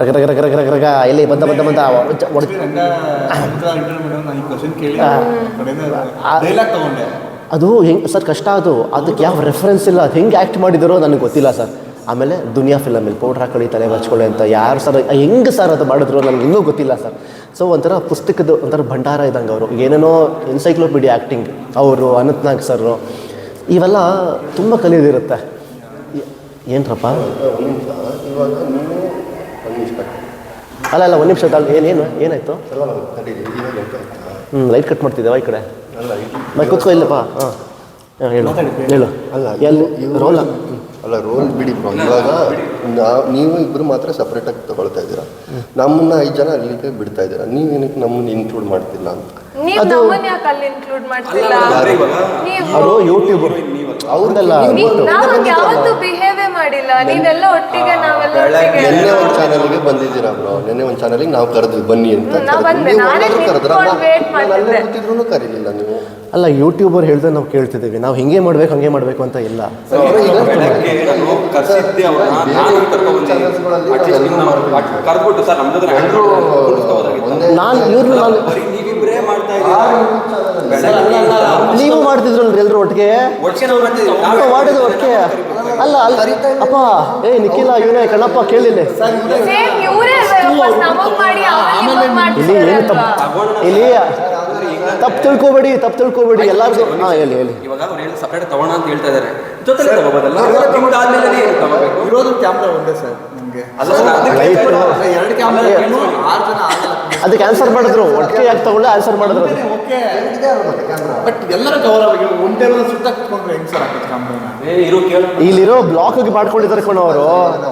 ರಗ ರಗ ರಗ ರಗ ರಗ. ರಗ ಇಲ್ಲಿ ಬಂದ ಬಂದ ಬಂದ. ಅದು ಹೆಂಗೆ ಸರ್ ಕಷ್ಟ ಅದು. ಅದಕ್ಕೆ ಯಾವ ರೆಫರೆನ್ಸ್ ಇಲ್ಲ. ಅದು ಹೆಂಗೆ ಆ್ಯಕ್ಟ್ ಮಾಡಿದರೋ ನನಗೆ ಗೊತ್ತಿಲ್ಲ ಸರ್. ಆಮೇಲೆ ದುನಿಯಾ ಫಿಲಮಲ್ಲಿ ಪೌಡ್ರ್ ಹಾಕೊಳ್ಳಿ ತಲೆ ಹಚ್ಕೊಳ್ಳಿ ಅಂತ ಯಾರು ಸರ್ ಹೆಂಗೆ ಸರ್ ಅದು ಮಾಡಿದ್ರು ನನಗೆ ಇನ್ನೂ ಗೊತ್ತಿಲ್ಲ ಸರ್. ಸೊ ಒಂಥರ ಪುಸ್ತಕದ ಒಂಥರ ಭಂಡಾರ ಇದ್ದಂಗೆ ಅವರು. ಏನೇನೋ ಎನ್ಸೈಕ್ಲೋಪೀಡಿಯಾ ಆ್ಯಕ್ಟಿಂಗ್ ಅವರು ಅನಂತ್ನಾಗ್ ಸರ್ ಇವೆಲ್ಲ ತುಂಬ ಕಲಿಯೋದಿರುತ್ತೆ. ಏನರಪ್ಪ? ಏನ್ರಪ್ಪ ಅಲ್ಲ ಅಲ್ಲ ಒಂದು ನಿಮಿಷ ಅಲ್ಲಿ ಏನೇನು ಏನಾಯಿತು? ಹ್ಞೂ ಲೈಟ್ ಕಟ್ ಮಾಡ್ತಿದ್ದೇವಾ ಈ ಕಡೆ. ಮೈ ಕೂತ್ಕೋ ಇಲ್ಲಪ್ಪ ಹಾಂ. ಹೇಳು. ಹೇಳು. ಅಲ್ಲ ಎಲ್ಲಿ? ಇವ್ರು- ರೋಲ್ ಅಲ್ಲ ರೋಲ್ ಬಿಡಿ ಬ್ರೋ. ಇವಾಗ ನಾವು ನೀವು ಇಬ್ಬರು ಮಾತ್ರ ಸಪ್ರೇಟಾಗಿ ತಗೊಳ್ತಾ ಇದ್ದೀರಾ. ನಮ್ಮನ್ನ ಐದು ಜನ ಅಲ್ಲಿಗೆ ಬಿಡ್ತಾ ಇದ್ದೀರಾ. ನೀವೇನಕ್ಕೆ ನಮ್ಮನ್ನ ಇನ್ಕ್ಲೂಡ್ ಮಾಡ್ತಿಲ್ಲ ಅಂತ? ನೀವ್ ಅದು- ನಮ್ಮನ್ನ ಯಾಕೆ ಅಲ್ಲಿ ಇನ್ಕ್ಲೂಡ್ ಮಾಡ್ತಿಲ್ಲ ನೀವು ಅವರು ಯೂಟ್ಯೂಬರ್ ಅವ್ರದ್ದೆಲ್ಲ ನೀವ್- ಹಂಗ್ ಯಾವತ್ತೂ ಬಿಹೇವೇ ಮಾಡಿಲ್ಲ. ನೀವೆಲ್ಲ ಒಟ್ಟಿಗೆ ನಾವೆಲ್ಲ ಒಟ್ಟಿಗೆ ನಿನ್ನೆ ಒಂದು ಚಾನಲ್ಗೆ ಬಂದಿದ್ದೀರಾ ಬ್ರೋ? ನಿನ್ನೆ ಒಂದು ಚಾನಲ್ಗೆ ನಾವು ಕರೆದ್ವಿ ಬನ್ನಿ ಅಂತ ಹ್ಮ್, ನಾವ್ ಕರೆದ್ವಿ. ಬಂದ್ವಿ. ನೀವು ನಾನೇ ಹೋಗೋದು ಕರೆದ್ರಾ? ನಿಂತ್ಕೊಂಡ್ wait ನಾನು ಅಲ್ಲೇ ಮಾಡ್ತಿದ್ದೆ. ಕೂತಿದ್ರು ಕರೀಲಿಲ್ಲ ನೀವು. ಅಲ್ಲ ಯೂಟ್ಯೂಬರ್ ಹೇಳ್ದೆ ನಾವು ಕೇಳ್ತಿದ್ದೀವಿ. ನಾವು ಹಿಂಗೆ ಮಾಡ್ಬೇಕು ಹಂಗೆ ಮಾಡ್ಬೇಕು ಅಂತ ಇಲ್ಲ. ಕರ್ದ್ಬಿಟ್ಟು ಸರ್ ನಮ್ದು ನಾನು ಇವ್ರನ್ನ ನಾನು ನೀವಿಬ್ರೇ ನೀವು ಮಾಡ್ತಿದ್ರಲ್ರಿ ಎಲ್ಲರೂ ಒಟ್ಟಿಗೆ? ಮಾಡಿದ್ರು ಒಟ್ಟಿಗೆ. ಅಲ್ಲ ಅಲ್ಲ. ಅಪ್ಪ ಏ ನಿಖಿಲ ಇವನೇ ಕಣ್ಣಪ್ಪ ಕೇಳಿಲ್ಲ. ಇಲ್ಲಿ ಏನು ತಪ್ಪು? ಇಲ್ಲಿ ತಪ್ಪು ತಿಳ್ಕೊಬೇಡಿ ತಪ್ಪು ತಿಳ್ಕೊಬೇಡಿ ಎಲ್ಲರಿಗೂ. ಹಾಂ ಹೇಳಿ ಹೇಳಿ. ಇವಾಗ ಅವ್ರು ಹೇಳಿ ಸಪ್ರೇಟ್ ತಗೋಣ ಅಂತ ಹೇಳ್ತಾ ಇದ್ದಾರೆ. ಜೊತೆಲಿ ತಗೋಬೋದಲ್ಲ? ನಿಮ್ದಾದ್ಮೇಲೆ ತಗೋಬೇಕು? ಇರೋದು ಕ್ಯಾಮ್ರಾ ಒಂದೇ ಸರ್ ನಮಗೆ. ಅಲ್ಲ. ಎರಡು ಕ್ಯಾಮ್ರಾ ಆರು ಜನ ಆಗಲ್ಲ ಅದಕ್ಕೆ ಆನ್ಸರ್ ಮಾಡಿದ್ರು. ಒಟ್ಟಿಗೆ ಆಗ್ತಾ ತಗೊಳ್ಳೆ ಆನ್ಸರ್ ಮಾಡಿದ್ರು ಅದು. ಓಕೆ. ಬಟ್ ಎಲ್ಲರೂ ಕವರ್ ಆಗಿ ಒಂದು ಟೇಬಲ್ ಸುತ್ತ ಕುತ್ಕೊಂಡ್ರೆ ಹೆಂಗ್ ಸರ್ ಹಾಕೋದು ಕ್ಯಾಮ್ರಾನ ಇರೋ ಕೇಳ. ಇಲ್ಲಿರೋ ಬ್ಲಾಕ್ ಮಾಡ್ಕೊಂಡಿದ್ದಾರೆ ಕಣ ಅವರು.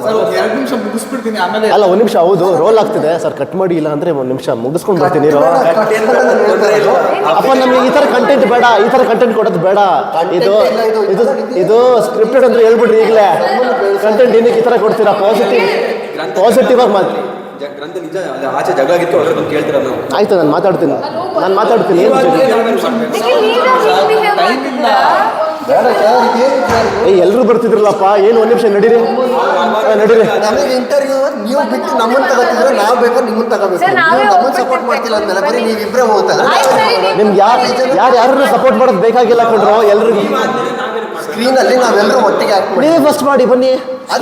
ಸರ್ ಒಂದು ಎರಡು ನಿಮಿಷ ಮುಗಿಸ್ಬಿಡ್ತೀನಿ ಆಮೇಲೆ ಅಲ್ಲ ಒಂದು ನಿಮಿಷ ಹೌದು ರೋಲ್ ಆಗ್ತಿದೆ. ಸರ್ ಕಟ್ ಮಾಡಿ ಇಲ್ಲ ಅಂದ್ರೆ ಒಂದು ನಿಮಿಷ ಮುಗಿಸ್ಕೊಂಡು ಬರ್ತೀನಿ ಇರೋ. ಅಪ್ಪ ನಮಗೆ ಈ ಥರ ಕಂಟೆಂಟ್ ಬೇಡ ಈ ಥರ ಕಂಟೆಂಟ್ ಕೊಡೋದು ಬೇಡ. ಇದು ಇದು ಇದು ಸ್ಕ್ರಿಪ್ಟೆಡ್ ಅಂದ್ರೆ ಹೇಳ್ಬಿಡ್ರಿ ಈಗಲೇ. ಕಂಟೆಂಟ್ ಏನಕ್ಕೆ ಈ ಥರ ಕೊಡ್ತೀರಾ? ಪಾಸಿಟಿವ್ ಪಾಸಿಟಿವ್ ಆಗಿ ಮಾತು ಜ- ಗ್ರಂಥ ನಿಜ ಅದು ಆಚೆ ಜಗಳ ಆಗಿತ್ತು ಅದ್ರ ಬಗ್ಗೆ ಕೇಳ್ತೀರ ನಾವು? ಆಯ್ತು ನಾನು ಮಾತಾಡ್ತೀನಿ. ನಾನು ಮಾತಾಡ್ತೀನಿ ಏನು ಏ ಎಲ್ಲರೂ ಬರ್ತಿದ್ರಲ್ಲಪ್ಪ ಏನು ಒಂದು ನಿಮಿಷ ನಡೀರಿ. ನಡೀರಿ. ನಮಗೆ ಇಂಟರ್ವ್ಯೂ ನೀವು ಬಿಟ್ಟು ನಮ್ಮನ್ನ ತಗೋತಿದ್ರೆ ನಾವು ಬೇಕಾದ್ರೆ ನಿಮ್ಮನ್ನ ತಗೋಬೇಕು. ನಮ್ಮನ್ನ ಸಪೋರ್ಟ್ ಮಾಡ್ತಿಲ್ಲ ಅಂದ್ಮೇಲೆ ಬರೀ ನೀವಿಬ್ಬರೇ ಹೋಗ್ತಾ ಆಯ್ತು ಸರಿ, ನೀವ್- ನಿಮ್ಗೆ ಯಾರು ಯಾರು ಯಾರನ್ನ ಸಪೋರ್ಟ್ ಮಾಡೋದು ಬೇಕಾಗಿಲ್ಲ ಕಣ್ರೋ ಎಲ್ರಿಗೂ. ಸ್ಕ್ರೀನಲ್ಲಿ ನಾವೆಲ್ಲರೂ ಒಟ್ಟಿಗೆ ಆಕ್ಟ್ ಮಾಡಿ ನೀವೇ ಫಸ್ಟ್ ಮಾಡಿ ಬನ್ನಿ.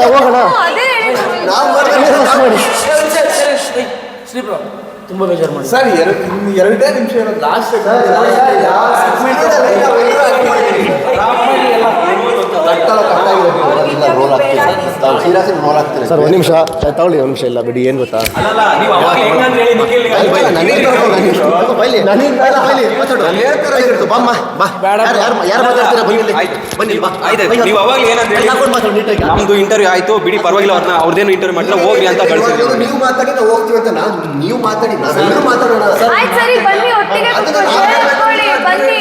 ಹೋಗೋಣ. ಹ್ಮ್, ಅದೇ. ನಾವು ನೀವೇ ಫಸ್ಟ್ ಮಾಡಿ. ಸರ್ ಎರಡು ಇನ್ನು ಎರಡೇ ನಿಮಿಷ ಇರೋದು ಲಾಸ್ಟ್ ರೋಲ್ ಸೀರಿಯಸ್ ಸರ್ ಒಂದು ನಿಮಿಷ. ತಗೊಳ್ಳಿ ಒಂದು ನಿಮಿಷ. ಇಲ್ಲ ಬಿಡಿ ಏನು ಗೊತ್ತಾ? ನಮ್ದು ಇಂಟರ್ವ್ಯೂ ಆಯ್ತು. ಬಿಡಿ ಪರವಾಗಿಲ್ಲ ಅವ್ರನ್ನ ಅವ್ರದ್ದೇನು ಇಂಟರ್ವ್ಯೂ ಮಾಡಿಲ್ಲ ಹೋಗ್ರಿ ಅಂತ ಕಳ್ಸಿದ್ರು. ನೀವು ಮಾತಾಡಿ ನಾವು ಹೋಗ್ತೀವಿ ಅಂತ ನಾವು ನೀವು ಮಾತಾಡಿ ನಾವೆಲ್ಲರೂ ಮಾತಾಡೋಣ. ಸರ್ ಆಯ್ತು ಸರಿ ಬನ್ನಿ ಒಟ್ಟಿಗೆ ಕುತ್ಕೊಂಡು ಹೇಳ್ಕೊಳ್ಳಿ ಬನ್ನಿ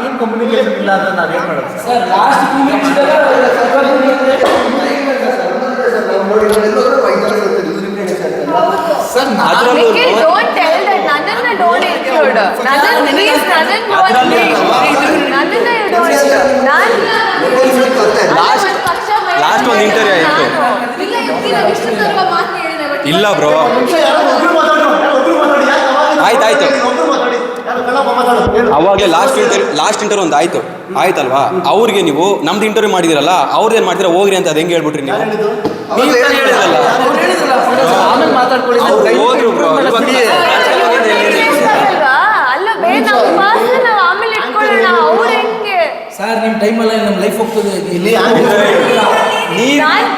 ಏನು ಕಮ್ಯುನಿಕೇಶನ್ ಇಲ್ಲ ಅಂದ್ರೆ ನಾವೇನು ಮಾಡೋದು ಸರ್ ಸರ್ ನಾನು ಅದ್ರಲ್ಲೂ ನಿಖಿಲ್ ಡೋಂಟ್ ಟೆಲ್ ದಟ್ ನನ್ನನ್ನ ಡೋಂಟ್ ಇನ್ಕ್ಲೂಡ್ ನನ್ನನ್ನ ಪ್ಲೀಸ್ ನನ್ನನ್ನ ಡೋಂಟ್ ನನ್ನನ್ನ ಡೋಂಟ್ ನಾನು Last- last ಒಂದು interview ಆಯ್ತು. ಇಲ್ಲ ಬ್ರೋ. ಆಯ್ತಾಯ್ತು ಅವಾಗಲೇ ಲಾಸ್ಟ್ ಇಂಟರ್ ಲಾಸ್ಟ್ ಇಂಟರ್ವ್ಯೂ ಒಂದು ಆಯ್ತು. ಆಯ್ತಲ್ವಾ? ಅವ್ರಿಗೆ ನೀವು ನಮ್ದು ಇಂಟರ್ವ್ಯೂ ಮಾಡಿದಿರಲ್ಲ ಅವ್ರ್ದು ಏನು ಮಾಡಿದ್ರೆ ಹೋಗ್ರಿ ಅಂತ ಅದು ಹೆಂಗೆ ಹೇಳ್ಬಿಟ್ರಿ ನೀವು? ಹೋದ್ರು ಬ್ರೋ. ಸರ್ ನಿಮ್ಮ ಟೈಮಲ್ಲ ನಮ್ಮ ಲೈಫ್ ಹೋಗ್ತದೆ. ಇಲ್ಲಿ ನೀನ್ ನಾನ್-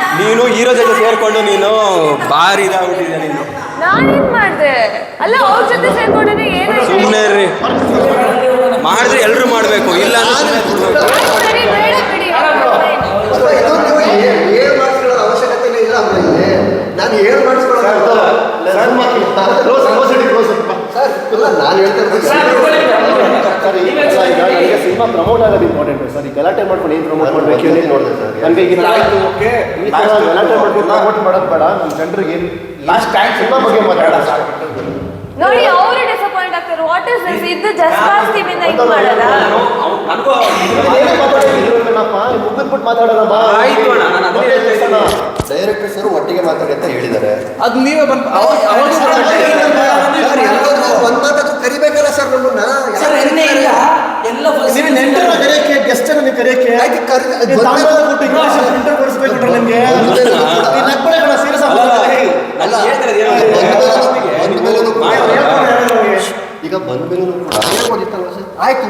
ಹೀರೋ ಜೊತೆ ಸೇರ್ಕೊಂಡು ನೀನು ಭಾರಿ ಇದಾಗ್ಬಿಟ್ಟಿದೆ ನೀನು ನಾನೇನ್ ಮಾಡ್ದೆ ಅಲ್ಲ ಅವ್ರ ಜೊತೆ ಸೇರ್ಕೊಂಡ್ರೆ ಏನು ಸುಮ್ಮನೆ ರೀ ಮಾಡಿದ್ರೆ ಎಲ್ಲರೂ ಮಾಡಬೇಕು ಇಲ್ಲ ಅಂದ್ರೆ ಸುಮ್ನೆ ಬಿಡ್ಬೇಕು. ಸರಿ ಬೇಡ ಬಿಡಿ ಏನ್ ಮಾಡಿಸ್ಕೊಳ್ಳೋ ಇಲ್ಲ ನಾನು ಏನ್ ಮಾಡಿಸ್ಕೊಳ್ಳೋ ಸರ್ ನಾನು ಹೇಳ್ತಾ ಇರೋದು ಸರ್ ಈಗ ನನಗೆ ಸಿನಿಮಾ ಪ್ರಮೋಟ್ ಆಗೋದು ಇಂಪಾರ್ಟೆಂಟ್ ಸರ್. ಈ ಗಲಾಟೆ ಮಾಡ್ಕೊಂಡು ಏನು ಪ್ರಮೋಟ್ ಮಾಡಬೇಕು? ಹೇಳಿ ನೋಡಿದೆ ಸರ್? ನನಗೆ ಈಗ ಆಯ್ತು ಓಕೆ. ಈ ಥರ ಗಲಾಟೆ ಮಾಡ್ಕೊಂಡು ಪ್ರಮೋಟ್ ಮಾಡೋದು ಬೇಡ. ನಮ್ಮ ಜನರಿಗೆ ಲಾಸ್ಟ್ ಟೈಮ್ ಸಿನಿಮಾ ಬಗ್ಗೆ ಮಾತಾಡೋಣ ನೋಡಿ ಅವರು ಡಿಸಪಾಯಿಂಟ್ ಆಗ್ತಾರೆ. ವಾಟ್ ಇಸ್ ದಿಸ್ ಇದು ಜಸ್ಟ್ ಪಾಸ್ ಇಂದ ಹಿಂಗ್ ಮಾಡಲ್ಲ ನನಗೂ ಮುಗಿದ್ಬಿಟ್ಟು ಮಾತಾಡೋಣ ಆಯ್ತು ಅಣ್ಣ, ನಾನು ಅದೇ ಹೇಳ್ತಾ ಡೈರೆಕ್ಟರ್ ಸರ್ ಒಟ್ಟಿಗೆ ಮಾತಾಡಿ ಅಂತ ಹೇಳಿದ್ದಾರೆ. ಅದು ನೀವೇ ಬಂದು ಮಾತಾದ್ರೂ ಕರಿಬೇಕಲ್ಲ ಸರ್ ನಮ್ಮನ್ನ ಇಲ್ಲ. ಎಲ್ಲ ನೀವು ನೆಂಟರನ್ನ ಕರೆಯಕ್ಕೆ ಗೆಸ್ಟ್ ಅನ್ನು ಕರೆಯಕ್ಕೆ ಕೊಟ್ಟು ಇಂಗ್ಲೀಷ್ ಪ್ರಿಂಟರ್ ಕೊಡಿಸ್ಬೇಕು ಬಿಟ್ರೆ ನಿಮ್ಗೆ. ಸೀರಿಯಸ್ ಅಲ್ಲ, ಈಗ ಬಂದ ಮೇಲೂ ಕೂಡ ಆಯ್ತು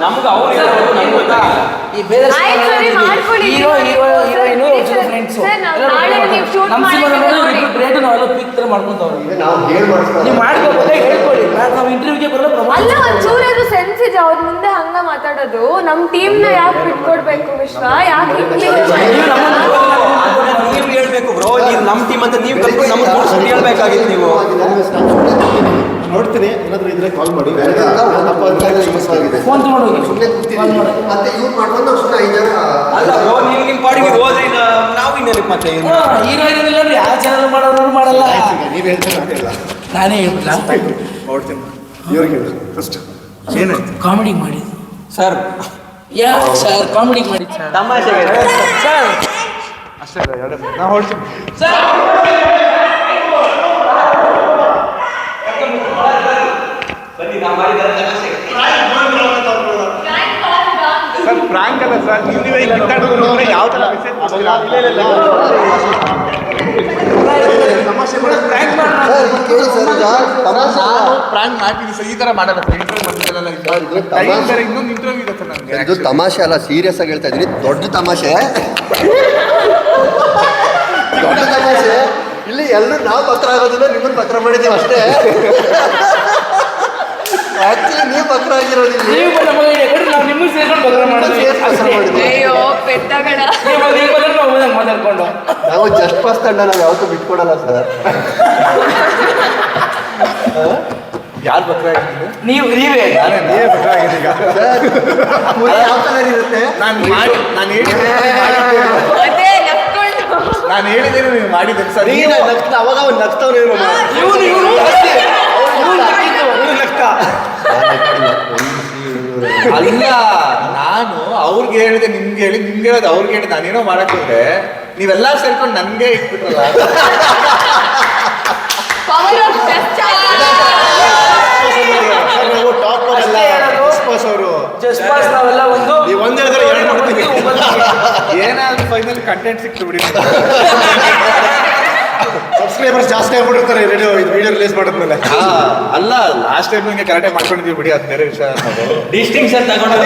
ನಮ್ಗೆ ಅವ್ರು ಈ ಬೇರೆ hero hero heroine friends hero hero heroine friends ಮಾಡ್ಕೊಂತವ್ರು. ನಾವು ಹೇಳಿ ನೀವು ಮಾಡ್ಕೋಬೋದೇ ಹೇಳ್ಕೊಳ್ಳಿ ನಾಳೆ ನಾವು ಇಂಟರ್ವ್ಯೂಗೆ ಬರಲ್ಲ ಅಲ್ಲ ಪ್ರಮೋಷನ್ ಒಂಚೂರಾದ್ರು ಸೆನ್ಸ್ ಇದೆ ಅವ್ರ ಮುಂದೆ ಹಂಗ ಮಾತಾಡೋದು. ನಮ್ ಟೀಮ್ನ ಯಾಕೆ ಬಿಟ್ಕೊಡ್ಬೇಕು ವಿಶ್ವ? ಯಾಕೆ ನೀವು ಹೇಳ್ಬೇಕು ಬ್ರೋ. ನೀವು ನಮ್ಮ ಟೀಮ್ ಅಂತ ನೀವು ಕಲ್ತ್ಕೊಂಡು ನಮ್ಗೆ ತೋರಿಸ್ಬಿಟ್ಟು ಹೇಳ್ಬೇಕಾಗಿತ್ತು ನೀವು. ನೋಡ್ತೀನಿ. ಏನಾದ್ರೂ ಇದ್ರೆ ಕಾಲ್ ಮಾಡಿ. ಫೋನ್ ತಗೊಂಡು ಹೋಗಿ. ಸುಮ್ಮನೆ ಮತ್ತೆ ಯೂಸ್ ಮಾಡ್ಕೊಂಡು ನಾವು ಸುಮ್ಮನೆ ಐದು ಜನ ಅಲ್ಲ ಬ್ರೋ ನೀವು ನಿಮ್ಮ ಪಾಡಿಗೆ ಹೋದ್ರಿ ನಾ- ನಾವು ಇನ್ನೇನಕ್ಕೆ ಮತ್ತೆ ಹೀರೋ ಅಂದ್ರೆ ಯಾವ ಚಾನಲ್ ಮಾಡೋರು ಮಾಡಲ್ಲ. ನೀವು ಹೇಳ್ತಾರೆ ನಾನೇ ಹೇಳ್ಬಿಡ್ಲ ನೋಡ್ತೀನಿ. ಇವ್ರಿಗೆ ಹೇಳಿ ಫಸ್ಟ್ ಏನಾಯ್ತು ಕಾಮಿಡಿ ಮಾಡಿ. ಸರ್. ಯಾ ಸರ್ ಕಾಮಿಡಿ ಮಾಡಿ ಸರ್. ತಮಾಷೆಗೆ. ಸರ್ ಅಷ್ಟೇ ನಾ ಹೊಡ್ತೀನಿ. ಸರ್ ಪ್ರಾಂಕ್ ಅಲ್ಲ ಸರ್ ನೀವು ನೀವೇ ಇಲ್ಲಿ ಕಿತ್ತಾಡಿದ್ರು ಅಂದ್ರೆ ಯಾವ ಥರ ಮೆಸೇಜ್ ಪ್ರಾಂಕ್ ಮಾಡ್ತೀನಿ ಸರ್ ಈ ಥರ ಮಾಡಲ್ಲ. ಸರ್ ಇಂಟರ್ವ್ಯೂ ಇದು ಇನ್ನೊಂದು ಇಂಟರ್ವ್ಯೂ ಇದೆ ಸರ್ ನನಗೆ ಇದು ತಮಾಷೆ ಅಲ್ಲ ಸೀರಿಯಸ್ ಆಗಿ ಹೇಳ್ತಾ ಇದ್ದೀನಿ. ದೊಡ್ಡ ತಮಾಷೆ. ದೊಡ್ಡ ತಮಾಷೆ. ಇಲ್ಲಿ ಎಲ್ಲರೂ ನಾವು ಪತ್ರ ಆಗೋದಿಲ್ಲ ನಿಮ್ಮನ್ನ ಪತ್ರ ಮಾಡಿದ್ದೀವಿ ಅಷ್ಟೇ. ಆಕ್ಚುಲಿ ನೀವು ಬಕ್ರ ಆಗಿರೋದಿಲ್ಲ ನೀವು ಬಂದ ಮಗ ನಾವು ನಿಮ್ಮ ಸೇರ್ಕೊಂಡು ಬದಲ ಮಾಡಿದ್ವಿ ಸೇರ್ಸಿ ಮಾಡಿದ್ವಿ ಅಯ್ಯೋ ಪೆದ್ದಗಳ ನೀವು ಬಂದು ನೀವು ಬಂದ್ರೆ ನಾವು ಮಾತಾಡ್ಕೊಂಡು. ನಾವು ಜಸ್ಟ್ ಪಾಸ್ ತಂಡ ನಾವು ಯಾವತ್ತೂ ಬಿಟ್ಕೊಡಲ್ಲ ಸರ್. ಯಾರು ಬಕ್ರ ಆಗಿದ್ದೀನಿ ನೀವು ನೀವೇ. ನಾನೇ ನೀವೇ ಬಕ್ರ ಆಗಿದೆ ಈಗ ಸರ್ ಪೂರ ಯಾವ ಕಲರ್ ಇರುತ್ತೆ? ನಾನು ಮಾಡಿ ನಾನು ಹೇಳಿದ್ದೇನೆ ಅದೇ ನಕ್ಕೊಂಡು. ನಾನು ಹೇಳಿದ್ದೇನೆ ನೀವು ಮಾಡಿದ್ದೇನೆ ಸರ್ ಈಗ ನಗ್ತ ಅವಾಗ ಅವ್ನು ನಗ್ತಾವ್ನೆ ಇವ್ರು ಇವನು ಇವನು ಅಲ್ಲ ನಾನು ಅವ್ರಿಗೆ ಹೇಳಿದೆ ನಿಮ್ಗೆ ಹೇಳಿ ನಿಮ್ಗೆ ಹೇಳೋದು ಅವ್ರಿಗೆ ಹೇಳಿದ್ ನಾನೇನೋ ಮಾಡಕ್ ಹೋದ್ರೆ ನೀವೆಲ್ಲ ಸೇರ್ಕೊಂಡು ನನ್ಗೆ ಇಟ್ಬಿಟ್ರಲ್ಲ. ಏನಾದ್ರು ಫೈನಲ್ ಕಂಟೆಂಟ್ ಸಿಕ್ತು ಬಿಡಿ ಸಬ್ಸ್ಕ್ರೈಬರ್ಸ್ ಜಾಸ್ತಿ ಆಗ್ಬಿಟ್ಟಿರ್ತಾರೆ ರೇಡಿಯೋ ಇದು ವಿಡಿಯೋ ರಿಲೀಸ್ ಮಾಡಿದ್ಮೇಲೆ. ಹಾ, ಅಲ್ಲ ಲಾಸ್ಟ್ ಟೈಮ್ ನಿಮಗೆ ಕರೆಕ್ಟಾಗಿ ಮಾಡ್ಕೊಂಡಿದ್ದೀವಿ ಬಿಡಿ ಅದು ಬೇರೆ ವಿಷಯ ಡಿಸ್ಟಿಂಕ್ಷನ್ ತಗೊಂಡು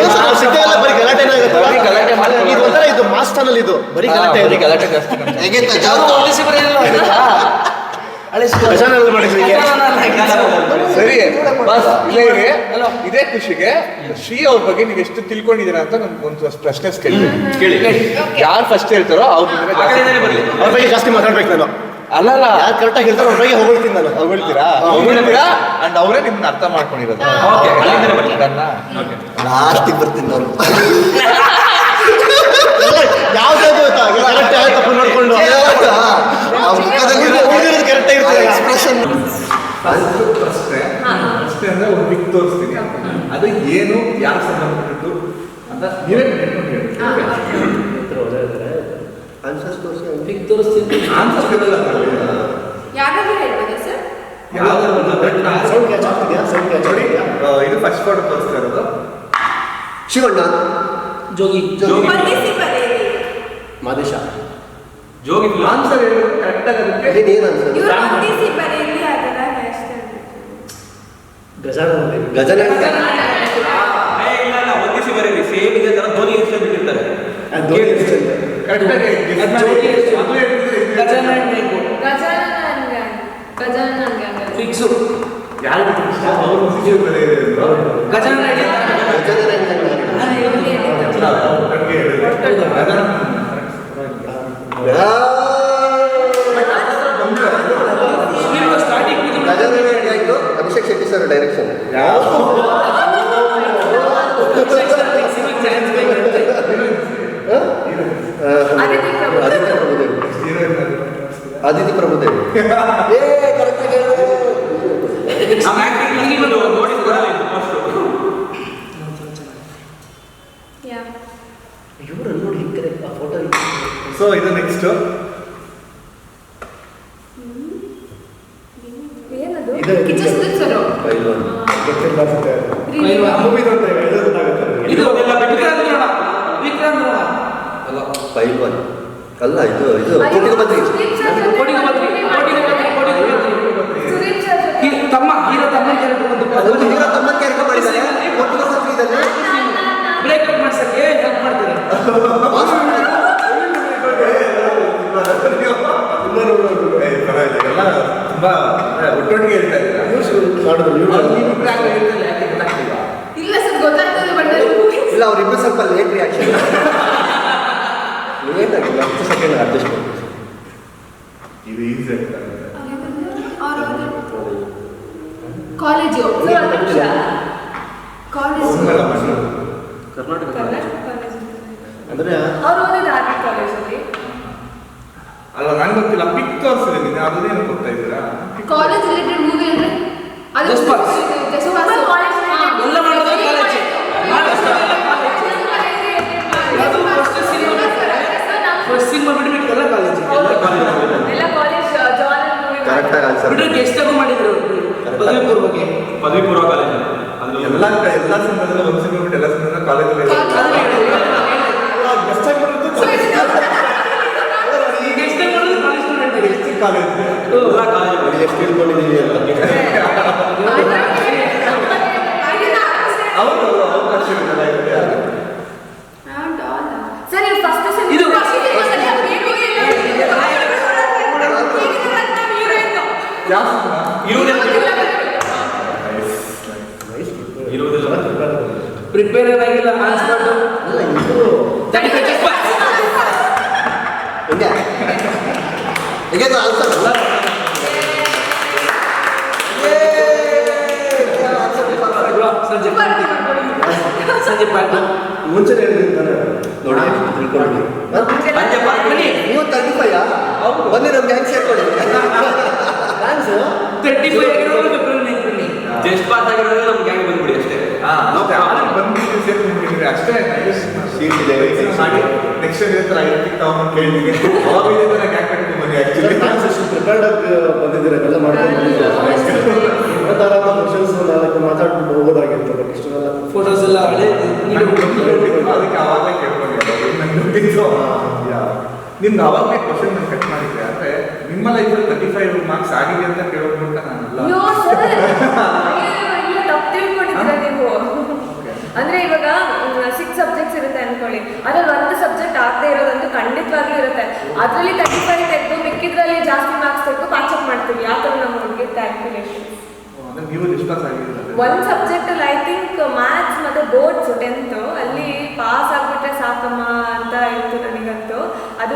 ಎಲ್ಲ ಬರೀ ಗಲಾಟೆನೇ ಆಗುತ್ತೆ. ಬರೀ ಗಲಾಟೆ ಮಾಡ್ಕೊಂಡು. ಇದು ಒಂಥರ ಇದು ಮಾಸ್ ಚಾನಲ್ ಇದು. ಬರೀ ಗಲಾಟೆ ಬರೀ ಗಲಾಟೆ ಜಾಸ್ತಿ ಹೇಗೆ? ಸರಿ ಬಸ್ ಇಲ್ಲೇ ಇದೇ. ಖುಷಿಗೆ ಶ್ರೀ ಅವ್ರ ಬಗ್ಗೆ ನೀವು ಎಷ್ಟು ತಿಳ್ಕೊಂಡಿದ್ದೀರಾ ಅಂತ ನಮ್ಗೆ ಒಂದು ಪ್ರಶ್ನೆ ಕೇಳಿ. ಕೇಳಿ ಯಾರು ಫಸ್ಟ್ ಹೇಳ್ತಾರೋ ಅವ್ರ ಬಗ್ಗೆ ಜಾಸ್ತಿ ಮಾತಾಡ್ಬೇಕು ನಾನು. ಅಲ್ಲಲ್ಲ ಯಾರು ಕರೆಕ್ಟಾಗಿ ಹೇಳ್ತಾರೋ ಅವ್ರ ಬಗ್ಗೆ ಹೊಗಳ್ತೀನಿ ನಾನು. ಹೊಗಳ್ತೀರಾ? ಹೊಗಳ್ತೀರಾ? ಅಂಡ್ ಅವರೇ ನಿಮ್ಮನ್ನ ಅರ್ಥ ಮಾಡ್ಕೊಂಡಿರೋದು. ಲಾಸ್ಟಿಗೆ ಬರ್ತೀನಿ ನಾನು. ಯಾವ್ದಾದ್ರು ಕರೆಕ್ಟ್ ಆಯ್ತು ತಪ್ಪು ನೋಡ್ಕೊಂಡು. ಆ ಮುಖದಲ್ಲಿ ಉಳಿದಿರೋದು ಕರೆಕ್ಟ್ ಆಗಿರ್ತದೆ ಎಕ್ಸ್ಪ್ರೆಷನ್ ಅಷ್ಟೇ ಅಷ್ಟೇ ಅಂದ್ರೆ ಒಂದು ಪಿಕ್ ತೋರಿಸ್ತೀನಿ. ಅದು ಏನು ಯಾರು ಸಂಬಂಧಪಟ್ಟಿದ್ದು ಅಂತ ನೀವೇ ಹೇಳಿ. ಆನ್ಸರ್ಸ್ ತೋರಿಸಿ. ಪಿಕ್ ತೋರಿಸ್ತೀನಿ. ಆನ್ಸರ್ ಇರಲ್ಲ ಯಾರಾದ್ರೂ ಹೇಳ್ಬೋದಾ ಸರ್ ಯಾವ್ದಾದ್ರು ಒಂದು ದೊಡ್ಡ ಸೌಂಡ್ ಕ್ಯಾಚ್ ಆಗ್ತಿದ್ಯಾ ಸೌಂಡ್ ಕ್ಯಾಚ್ ನೋಡಿ ಇದು ಫಸ್ಟ್ ಫೋಟೋ ತೋರಿಸ್ತಾ ಇರೋದು. ಶಿವಣ್ಣ. ಜೋಗಿ. ಮಾದೇಶ. ಜೋಗಿ. ಆನ್ಸರ್ ಏನು ಕರೆಕ್ಟ್ ಆಗಿ ಅದಕ್ಕೆ. ಏನು ಆನ್ಸರ್ ಗಜನ ಇಲ್ಲ ಒಂದಿಸಿ ಬರೀರಿ ಸೇಮ್ ಇದೆ ತರ ಧ್ವನಿ ಬಿಟ್ಟಿರ್ತಾರೆ ಕರೆಕ್ಟ್ ಆಗಿ ಜೋಗಿ ಅದು ಹೇಳಿದ್ರೆ ಇದು ಗಜಾನ ಬೇಕು ಗಜಾನನ ಗಜಾನನ ಫಿಕ್ಸು ಯಾರು ಇಷ್ಟ ಅವ್ರ ಮುಗಿಗೆ ಬೆಲೆ ಇದೆ ಅಂದ್ರು. ಗಜಾನ ನನ್ಗೆ ಹೇಳಿದ್ರು. ಅದನ್ನ ಸ್ಟಾರ್ಟಿಂಗ್ ಗಜನ ಆಯ್ತು ಅಭಿಷೇಕ್ ಶೆಟ್ಟಿ ಸರ್ ಡೈರೆಕ್ಷನ್ ಆದಿತ್ಯ ಪ್ರಭುದೇವ್ ಆದಿತ್ಯ ಪ್ರಭುದೇವ್ ಏ ಇವರು ನೋಡಿ ಹಿಂಗೆ ಫೋಟೋ ಸೊ ಇದು ನೆಕ್ಸ್ಟ್ ಏನದು? ಇದು- ಸರ್ ಇದು ವಿಕ್ರಾಂತ್ ನೋಡ ವಿಕ್ರಾಂತ್ ನೋಡ ಅಲ್ಲ. ಪೈಲ್ವಾನ್. ಅಲ್ಲ ಇದು ಇದು ಕೋಟಿಗೆ ಬಂದ್ರಿ. ಕೋಟಿಗೆ ಬಂದ್ರಿ. ಕೋಟಿಗೆ ಬಂದ್ರಿ. ಕೋಟಿಗೆ ಬಂದ್ರಿ. ಸುದೀಪ್ ಸರ್ ತಮ್ಮ ಹೀರೋ ತಮ್ಮ ಕ್ಯಾರೆಕ್ಟರ್ ಅದೊಂದು ಹೀರೋ ತಮ್ಮ ಕ್ಯಾರೆಕ್ಟರ್ ಮಾಡಿದ್ದಾರೆ ಕೋಟಿಗೆ ಬಂದ್ರಿ ಇದರಲ್ಲಿ. ಬ್ರೇಕ್ ಮಾಡ್ಸಕ್ಕೆ ಹೆಲ್ಪ್ ಮಾಡ್ತಾರೆ ಎಲ್ಲ ತುಂಬಾ ಒಟ್ಟೊಟ್ಟಿಗೆ ಹೇಳ್ತಾ ಇಲ್ಲ? ಯಾಕೆ ಗೊತ್ತಾಗ್ತಿಲ್ವಾ? ಇಲ್ಲ ಸರ್ ಗೊತ್ತಾಗ್ತದೆ ಬಟ್ ಇಲ್ಲ ಅವರಿಬ್ಬರು ಸ್ವಲ್ಪ ಲೇಟ್ ರಿಯಾಕ್ಷನ್ ಲೇಟ್ ಆಗಿಲ್ಲ ಹತ್ತು ಸೆಕೆಂಡ್ ಅಡ್ಜಸ್ಟ್ ಮಾಡಿ ಇದು ಈಸಿ ಆಗ್ತಾ ಇದೆ ಕಾಲೇಜು ಕಾಲೇಜು ಕರ್ನಾಟಕ ಅಂದರೆ ಅವ್ರು ಓದಿದ ಕಾಲೇಜಲ್ಲಿ ಅಲ್ಲ? ನಂಗೆ ಗೊತ್ತಿಲ್ಲ ಪಿಕ್ ತೋರಿಸಿದೆ ನೀನು ಅದೇನು ಗೊತ್ತಾ ಇದ್ದೀರಾ? ಕಾಲೇಜ್ ರಿಲೇಟೆಡ್ ಮೂವಿ ಅಂದ್ರೆ ಅದು Just pass. Just ಎಲ್ಲ ಮಾಡೋದು ಕಾಲೇಜ್ ಕಾಲೇಜ್ ಯಾವುದು first cinema first cinema college ಎಲ್ಲ ಕಾಲೇಜ್ ಎಲ್ಲ ಕಾಲೇಜ್ ಜಾನ್ ಮೂವಿ ಕರೆಕ್ಟಾಗಿ ಆನ್ಸರ್ ಬಿಟ್ರೆ ಗೆಸ್ಟ್ ಮಾಡಿದ್ರು. ಪದವಿ ಪೂರ್ವಕ್ಕೆ ಪದವಿ ಪೂರ್ವ ಕಾಲೇಜು ಎಲ್ಲ ಎಲ್ಲ ಒಂದು ಬಿಟ್ಟು ಎಲ್ಲ ಕಾಲೇಜಲ್ಲಿ ಗೆಸ್ಟ್ ಮಾಡೋದು ಕಾಲೇಜ್ ಸ್ಟೂಡೆಂಟ್ ಕಾಲೇಜ್ ಎಲ್ಲ ಕಾಲೇಜು ಎಷ್ಟು ತಿಳ್ಕೊಂಡಿದ್ದೀವಿ ಅಂತ ಪ್ರಿಪೇರ್ ಆಗಿಲ್ಲ ಆನ್ಸರ್ ಅಲ್ಲ ಇದು pass. ಹೇಗೆ ಆನ್ಸರ್ ಅಲ್ಲ ಸಂಜೆ ಪಾರ್ಟಿ ಮುಂಚೆ ಹೇಳಿದ್ದಾನೆ ನೋಡಿ ತಿಳ್ಕೊಂಡು ಸಂಜೆ ಪಾರ್ಕ್ ಬನ್ನಿ. ನೀವು ತರ್ಟಿ ಫೈವ್ ಬನ್ನಿ ನಮ್ಗೆ ಹೆಂಗೆ ಸೇರ್ಕೊಳ್ಳಿ ಥ್ಯಾಂಕ್ಸು ತರ್ಟಿ ಫೈವ್ ಆಗಿರೋರು ಫೆಬ್ರವರಿ ಬನ್ನಿ ಜಸ್ಟ್ ಪಾಸ್ ಗ್ಯಾಂಗ್ ಬಂದ್ಬಿಡಿ ಅಷ್ಟೇ. ಹಾ ಬಂದ್ಬಿಟ್ಟು ಅಷ್ಟೇ ಸೀಟ್ ಇದೆ, ನೆಕ್ಸ್ಟ್ ಇದೇ. ಥರ ಕೇಳಿದ್ದೀನಿ ಅವಾಗ ಇದೇ ಥರ ಯಾಕೆ ಕಟ್ಕೊಂಡು ಬಂದ್ರಿ ಆ್ಯಕ್ಚುಲಿ ಥ್ಯಾಂಕ್ಸ್ ಇಷ್ಟು ಪ್ರಿಪೇರ್ಡ್ ಆಗಿ ಬಂದಿದ್ದೀರ? ಎಲ್ಲ ಮಾಡ್ಕೊಂಡು ಬಂದಿದ್ದೀರ ಇವತ್ತಾರಾಮ ಕ್ವಶನ್ಸ್ ನಾಲ್ಕು ಮಾತಾಡ್ಬಿಟ್ಟು ಹೋಗೋದಾಗಿತ್ತು ಬಟ್ ಇಷ್ಟೆಲ್ಲ ಫೋಟೋಸ್ ಎಲ್ಲ ಹಳೆ ಅದಕ್ಕೆ ಅವಾಗಲೇ ಕೇಳ್ಕೊಂಡಿದ್ದೆ ನಂಗೆ ಗೊತ್ತಿತ್ತು ನಿಮ್ದು ಅವಾಗಲೇ ಕ್ವಶನ್ ಕಟ್ ಮಾಡಿದ್ದೆ ಅಂದ್ರೆ ನಿಮ್ಮ ಲೈಫಲ್ಲಿ ತರ್ಟಿ ಫೈವ್ ಮಾರ್ಕ್ಸ್ ಆಗಿದೆ ಅಂತ ನಾನಲ್ಲ ತಪ್ಪು ತಿಳ್ಕೊಂಡಿದ್ದೀರಾ ನೀವು? ಅಂದ್ರೆ ಇವಾಗ ಸಿಕ್ಸ್ ಸಬ್ಜೆಕ್ಟ್ಸ್ ಇರುತ್ತೆ ಅನ್ಕೊಳ್ಳಿ. ಅದ್ರಲ್ಲಿ ಒಂದು ಸಬ್ಜೆಕ್ಟ್ ಆಗದೆ ಇರೋದಂತೂ ಖಂಡಿತವಾಗ್ಲೂ ಇರುತ್ತೆ. ಅದರಲ್ಲಿ ತರ್ಟಿ ಫೈವ್ ತೆಗೆದು ಮಿಕ್ಕಿದ್ರಲ್ಲಿ ಜಾಸ್ತಿ ಮಾರ್ಕ್ಸ್ ತೆಗೆದು ಪಾಸ್ ಅಪ್ ಮಾಡ್ತೀವಿ. ಯಾವ ಥರ ನಮ್ಮ ಹುಡುಗಿ ಕ್ಯಾಲ್ಕುಲೇಷನ್ ಒಂದು ಸಬ್ಜೆಕ್ಟ್ ಅಲ್ಲಿ ಐ ಥಿಂಕ್ ಮ್ಯಾಥ್ಸ್ ಮತ್ತೆ ಬೋರ್ಡ್ಸ್ ಟೆಂತ್ ಅಲ್ಲಿ ಪಾಸ್ ಆಗ್ಬಿಟ್ರೆ ಸಾಕಮ್ಮ ಅಂತ ಅದು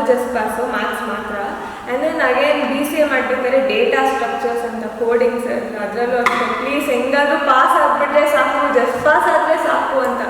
ಜಸ್ಟ್ ಪಾಸು ಮ್ಯಾಥ್ಸ್ ಮಾತ್ರ and then again B C A ಮಾಡ್ಬೇಕಾದ್ರೆ ಡೇಟಾ ಸ್ಟ್ರಕ್ಚರ್ಸ್ ಅಂತ ಕೋಡಿಂಗ್ಸ್ ಅಂತ ಅದರಲ್ಲೂ ಅಷ್ಟೇ. ಪ್ಲೀಸ್ ಹೆಂಗಾದ್ರೂ ಪಾಸ್ ಆಗಿಬಿಟ್ರೆ ಸಾಕು ಜಸ್ಟ್ ಪಾಸ್ ಆದರೆ ಸಾಕು ಅಂತ.